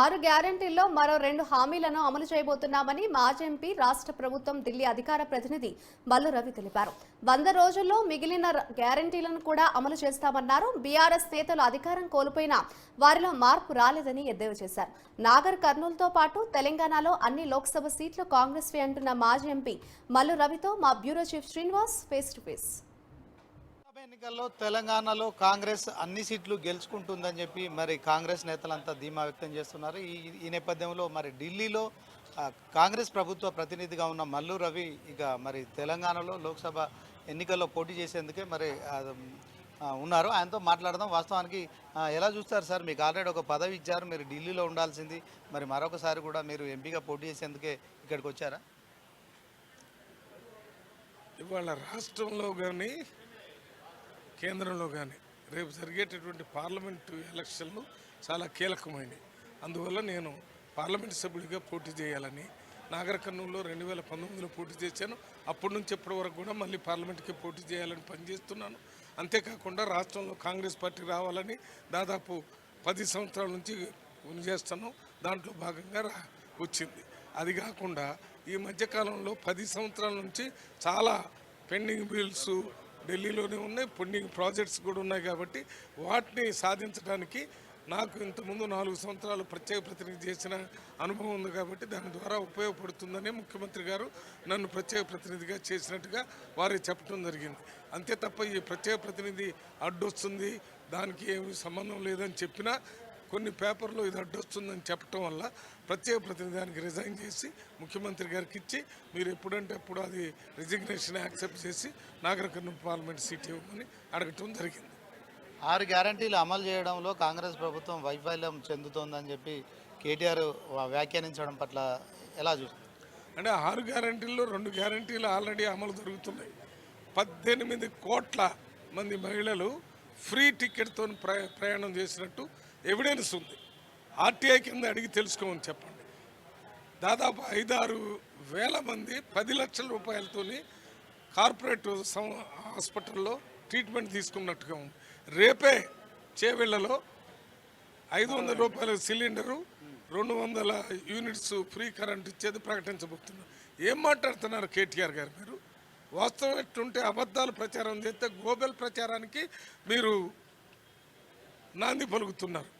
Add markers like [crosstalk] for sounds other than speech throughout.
ఆరు గ్యారంటీల్లో మరో రెండు హామీలను అమలు చేయబోతున్నామని మాజీ ఎంపీ రాష్ట్ర ప్రభుత్వం ఢిల్లీ అధికార ప్రతినిధి మల్లు రవి తెలిపారు. వంద రోజుల్లో మిగిలిన గ్యారంటీలను కూడా అమలు చేస్తామన్నారు. బీఆర్ఎస్ నేతలు అధికారం కోల్పోయినా వారిలో మార్పు రాలేదని ఎద్దేవా చేశారు. నాగర్ కర్నూలుతో పాటు తెలంగాణలో అన్ని లోక్సభ సీట్లు కాంగ్రెస్ అంటున్న మాజీ ఎంపీ మల్లు రవితో మా bureau chief Srinivas face to face. ఎన్నికల్లో తెలంగాణలో కాంగ్రెస్ అన్ని సీట్లు గెలుచుకుంటుందని చెప్పి మరి కాంగ్రెస్ నేతలంతా ధీమా వ్యక్తం చేస్తున్నారు. ఈ ఈ నేపథ్యంలో మరి ఢిల్లీలో కాంగ్రెస్ ప్రభుత్వ ప్రతినిధిగా ఉన్న మల్లు రవి ఇక మరి తెలంగాణలో లోక్సభ ఎన్నికల్లో పోటీ చేసేందుకే మరి ఉన్నారు. ఆయనతో మాట్లాడదాం. వాస్తవానికి ఎలా చూస్తారు సార్? మీకు ఆల్రెడీ ఒక పదవి ఇచ్చారు. మీరు ఢిల్లీలో ఉండాల్సింది. మరి మరొకసారి కూడా మీరు ఎంపీగా పోటీ చేసేందుకే ఇక్కడికి వచ్చారా? ఇవాళ రాష్ట్రంలో కానీ కేంద్రంలో కానీ రేపు జరిగేటటువంటి పార్లమెంటు ఎలక్షన్లు చాలా కీలకమైనవి. అందువల్ల నేను పార్లమెంట్ సభ్యుడిగా పోటీ చేయాలని నాగర్ రెండు వేల పంతొమ్మిదిలో పోటీ చేశాను. అప్పటి నుంచి ఇప్పటి వరకు కూడా మళ్ళీ పార్లమెంట్కి పోటీ చేయాలని పనిచేస్తున్నాను. అంతేకాకుండా రాష్ట్రంలో కాంగ్రెస్ పార్టీ రావాలని దాదాపు పది సంవత్సరాల నుంచి చేస్తాను. దాంట్లో భాగంగా రా వచ్చింది. అది కాకుండా ఈ మధ్యకాలంలో పది సంవత్సరాల నుంచి చాలా పెండింగ్ బిల్స్ ఢిల్లీలోనే ఉన్నాయి పెండింగ్ ప్రాజెక్ట్స్ కూడా ఉన్నాయి కాబట్టి వాటిని సాధించడానికి నాకు ఇంతకుముందు నాలుగు సంవత్సరాలు ప్రత్యేక ప్రతినిధి చేసిన అనుభవం ఉంది కాబట్టి దాని ద్వారా ఉపయోగపడుతుందని ముఖ్యమంత్రి గారు నన్ను ప్రత్యేక ప్రతినిధిగా చేసినట్టుగా వారు చెప్పడం జరిగింది. అంతే తప్ప ఈ ప్రత్యేక ప్రతినిధి అడ్డొస్తుంది దానికి ఏమి సంబంధం లేదని చెప్పినా కొన్ని పేపర్లో ఇది అడ్డొస్తుందని చెప్పటం వల్ల ప్రత్యేక ప్రతినిధానికి రిజైన్ చేసి ముఖ్యమంత్రి గారికి ఇచ్చి మీరు ఎప్పుడంటే అప్పుడు అది రిజిగ్నేషన్ యాక్సెప్ట్ చేసి నాగర కర్నూలు పార్లమెంట్ సీట్ ఇవ్వమని అడగటం జరిగింది. ఆరు గ్యారంటీలు అమలు చేయడంలో కాంగ్రెస్ ప్రభుత్వం వైఫల్యం చెందుతోందని చెప్పి కేటీఆర్ వ్యాఖ్యానించడం పట్ల ఎలా చూస్తారు? అంటే ఆరు గ్యారంటీల్లో రెండు గ్యారంటీలు ఆల్రెడీ అమలు జరుగుతున్నాయి. పద్దెనిమిది కోట్ల మంది మహిళలు ఫ్రీ టికెట్తో ప్రయా ప్రయాణం చేసినట్టు ఎవిడెన్స్ ఉంది. ఆర్టీఐ కింద అడిగి తెలుసుకోమని చెప్పండి. దాదాపు ఐదారు వేల మంది పది లక్షల రూపాయలతోని కార్పొరేట్ హాస్పిటల్లో ట్రీట్మెంట్ తీసుకున్నట్టుగా ఉంది. రేపే చేవెళ్ళలో ఐదు వందల రూపాయల సిలిండరు రెండు వందల యూనిట్స్ ఫ్రీ కరెంట్ ఇచ్చేది ప్రకటించబోతున్నారు. ఏం మాట్లాడుతున్నారు కేటీఆర్ గారు మీరు? వాస్తవం ఎట్టుంటే అబద్ధాలు ప్రచారం చేస్తే గోబెల్ ప్రచారానికి మీరు నాంది పలుకుతున్నారు.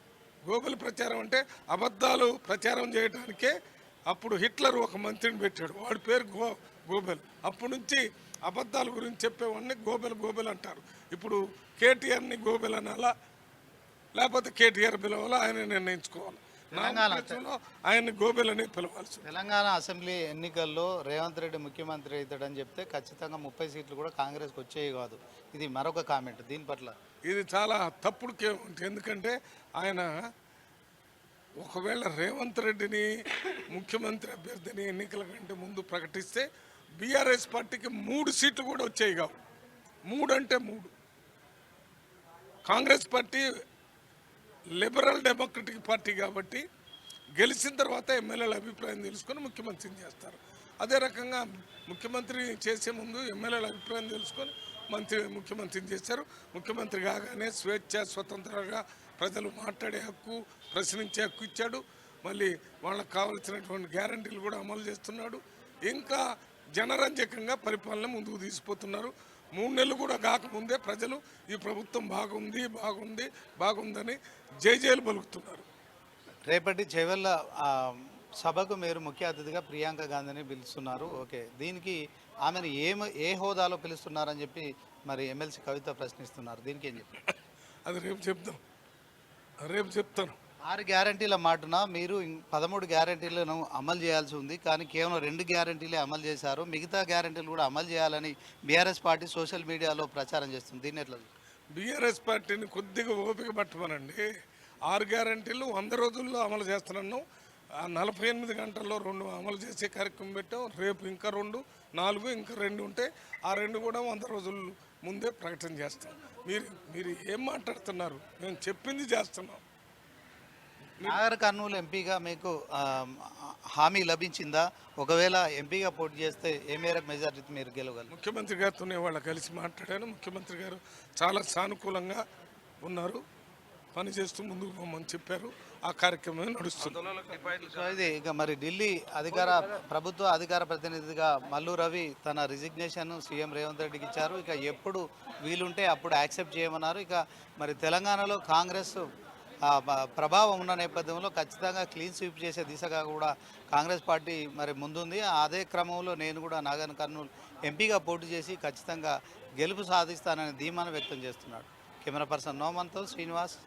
గోబెల్ ప్రచారం అంటే అబద్ధాలు ప్రచారం చేయడానికే అప్పుడు హిట్లర్ ఒక మంత్రిని పెట్టాడు. వాడి పేరు గో గోబెల్. అప్పటి నుంచి అబద్ధాల గురించి చెప్పేవాడిని గోబెల్ గోబెల్ అంటారు. ఇప్పుడు కేటీఆర్ని గోబెల్ అనాలా? లేకపోతే కేటీఆర్ పిలవాలా? ఆయన నిర్ణయించుకోవాలి? తెలంగాణ ఉద్దేశంలో ఆయన్ని గోబెల్ అని పిలవాల్సి. తెలంగాణ అసెంబ్లీ ఎన్నికల్లో రేవంత్ రెడ్డి ముఖ్యమంత్రి అవుతాడని చెప్తే ఖచ్చితంగా ముప్పై సీట్లు కూడా కాంగ్రెస్కి వచ్చేవి కాదు. ఇది మరొక కామెంట్ దీని పట్ల. ఇది చాలా తప్పుడు ఎందుకంటే ఆయన ఒకవేళ రేవంత్ రెడ్డిని ముఖ్యమంత్రి అభ్యర్థిని ఎన్నికల కంటే ముందు ప్రకటిస్తే బీఆర్ఎస్ పార్టీకి మూడు సీట్లు కూడా వచ్చాయి కావు. మూడు అంటే మూడు. Congress party liberal democratic party కాబట్టి గెలిచిన తర్వాత ఎమ్మెల్యేల అభిప్రాయం తెలుసుకొని ముఖ్యమంత్రిని చేస్తారు. అదే రకంగా ముఖ్యమంత్రి చేసే ముందు ఎమ్మెల్యేల అభిప్రాయం తెలుసుకొని మంత్రి ముఖ్యమంత్రిని చేశారు ముఖ్యమంత్రి కాగానే స్వేచ్ఛ స్వతంత్రంగా ప్రజలు మాట్లాడే హక్కు ప్రశ్నించే హక్కు ఇచ్చాడు. మళ్ళీ వాళ్ళకి కావలసినటువంటి గ్యారంటీలు కూడా అమలు చేస్తున్నాడు. ఇంకా జనరంజకంగా పరిపాలన ముందుకు తీసుకుపోతున్నారు. మూడు నెలలు కూడా కాకముందే ప్రజలు ఈ ప్రభుత్వం బాగుంది బాగుంది బాగుందని జయజయలు పలుకుతున్నారు. రేపటి చెవెళ్ళ సభకు మీరు ముఖ్య అతిథిగా ప్రియాంక గాంధీని పిలుస్తున్నారు. ఓకే దీనికి ఆమెను ఏ ఏ హోదాలో పిలుస్తున్నారని చెప్పి మరి ఎమ్మెల్సీ కవిత ప్రశ్నిస్తున్నారు. దీనికి ఏం చెప్పారు [laughs] అది రేపు చెప్తాం రేపు చెప్తాను. ఆరు గ్యారంటీల మాటున? మీరు పదమూడు గ్యారంటీలను అమలు చేయాల్సి ఉంది. కానీ కేవలం రెండు గ్యారంటీలే అమలు చేశారు. మిగతా గ్యారంటీలు కూడా అమలు చేయాలని బీఆర్ఎస్ పార్టీ సోషల్ మీడియాలో ప్రచారం చేస్తుంది. దీన్ని ఎట్లా బీఆర్ఎస్ పార్టీని కొద్దిగా ఓపిక పట్టమనండి. ఆరు గ్యారంటీలు వంద రోజుల్లో అమలు చేస్తున్నాను. నలభై ఎనిమిది గంటల్లో రెండు అమలు చేసే కార్యక్రమం పెట్టాం. రేపు ఇంకా రెండు నాలుగు ఇంకా రెండు ఉంటే ఆ రెండు కూడా వంద రోజుల ముందే ప్రకటన చేస్తాం. మీరు మీరు ఏం మాట్లాడుతున్నారు? మేము చెప్పింది చేస్తున్నాం. నాగర్ కర్నూలు ఎంపీగా మీకు హామీ లభించిందా? ఒకవేళ ఎంపీగా పోటీ చేస్తే ఏ మేరకు మెజారిటీ మీరు గెలవగలరు? ముఖ్యమంత్రి గారితోనే వాళ్ళ కలిసి మాట్లాడాను. ముఖ్యమంత్రి గారు చాలా సానుకూలంగా ఉన్నారు. పని చేస్తూ ముందుకు పోమని చెప్పారు. ఆ కార్యక్రమం నడుస్తుంది. ఇక మరి ఢిల్లీ అధికార ప్రభుత్వ అధికార ప్రతినిధిగా మల్లు రవి తన రిజిగ్నేషన్ సీఎం రేవంత్ రెడ్డికి ఇచ్చారు. ఇక ఎప్పుడు వీలుంటే అప్పుడు యాక్సెప్ట్ చేయమన్నారు. ఇక మరి తెలంగాణలో కాంగ్రెస్ ప్రభావం ఉన్న నేపథ్యంలో ఖచ్చితంగా క్లీన్ స్వీప్ చేసే దిశగా కూడా కాంగ్రెస్ పార్టీ మరి ముందుంది. అదే క్రమంలో నేను కూడా నాగన్ కర్నూలు ఎంపీగా పోటీ చేసి ఖచ్చితంగా గెలుపు సాధిస్తానని ధీమాను వ్యక్తం చేస్తున్నాడు. కెమెరా పర్సన్ నోమంతో శ్రీనివాస్.